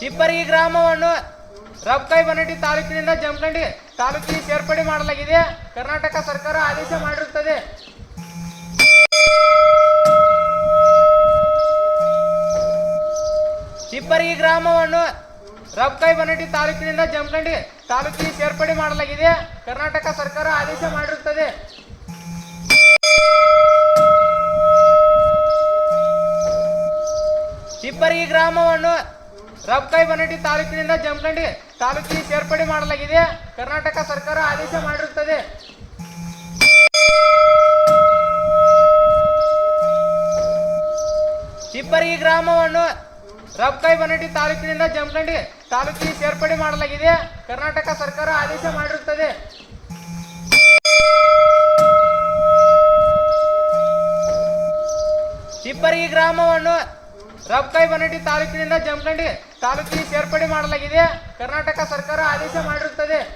ಚಿಪ್ಪರಿ ಗ್ರಾಮವನ್ನು ರಬ್ಕಾಯಿ ಬನಟಿ ತಾಲೂಕಿನಿಂದ ಜಮಖಂಡಿ ತಾಲೂಕಿಗೆ ಸೇರ್ಪಡೆ ಮಾಡಲಾಗಿದೆ. ಕರ್ನಾಟಕ ಸರ್ಕಾರ ಆದೇಶ ಮಾಡಿರುತ್ತದೆ. ಚಿಪ್ಪರಿ ಗ್ರಾಮವನ್ನು ರಬ್ಕಾಯಿ ಬನಟಿ ತಾಲೂಕಿನಿಂದ ಜಮಖಂಡಿ ತಾಲೂಕಿಗೆ ಸೇರ್ಪಡೆ ಮಾಡಲಾಗಿದೆ. ಕರ್ನಾಟಕ ಸರ್ಕಾರ ಆದೇಶ ಮಾಡಿರುತ್ತದೆ. ಚಿಪ್ಪರಿ ಗ್ರಾಮವನ್ನು ರಬ್ಕೈ ಬನಟಿ ತಾಲೂಕಿನಿಂದ ಜಮಖಂಡಿ ತಾಲೂಕಿಗೆ ಸೇರ್ಪಡೆ ಮಾಡಲಾಗಿದೆ. ಕರ್ನಾಟಕ ಸರ್ಕಾರ ಆದೇಶ ಮಾಡಿರುತ್ತದೆ. ಇಬ್ಬರಿ ಗ್ರಾಮವನ್ನು ರಬ್ಕಾಯಿ ಬನಟಿ ತಾಲೂಕಿನಿಂದ ಜಮಖಂಡಿ ತಾಲೂಕಿಗೆ ಸೇರ್ಪಡೆ ಮಾಡಲಾಗಿದೆ. ಕರ್ನಾಟಕ ಸರ್ಕಾರ ಆದೇಶ ಮಾಡಿರುತ್ತದೆ. ಇಬ್ಬರಿ ಗ್ರಾಮವನ್ನು ರಬ್ಕೈ ಬನಟಿ ತಾಲೂಕಿನಿಂದ ಜಮಖಂಡಿ ತಾಲೂಕಿಗೆ ಸೇರ್ಪಡೆ ಮಾಡಲಾಗಿದೆ ಕರ್ನಾಟಕ ಸರ್ಕಾರ ಆದೇಶ ಮಾಡಿರುತ್ತದೆ ಚಿಪ್ಪರಿ ಗ್ರಾಮವನ್ನು ರಬ್ಕೈ ಬನಟಿ ತಾಲೂಕಿನಿಂದ ಜಮಖಂಡಿ ತಾಲೂಕಿಗೆ ಸೇರ್ಪಡೆ ಮಾಡಲಾಗಿದೆ ಕರ್ನಾಟಕ ಸರ್ಕಾರ ಆದೇಶ ಮಾಡಿರುತ್ತದೆ ಚಿಪ್ಪರಿ ಗ್ರಾಮವನ್ನು ರಬ್ಕೈ ಬನಟಿ ತಾಲೂಕಿನಿಂದ ಜಮಖಂಡಿ ತಾಲೂಕಿಗೆ ಸೇರ್ಪಡೆ ಮಾಡಲಾಗಿದೆ. ಕರ್ನಾಟಕ ಸರ್ಕಾರ ಆದೇಶ ಮಾಡಿರುತ್ತದೆ.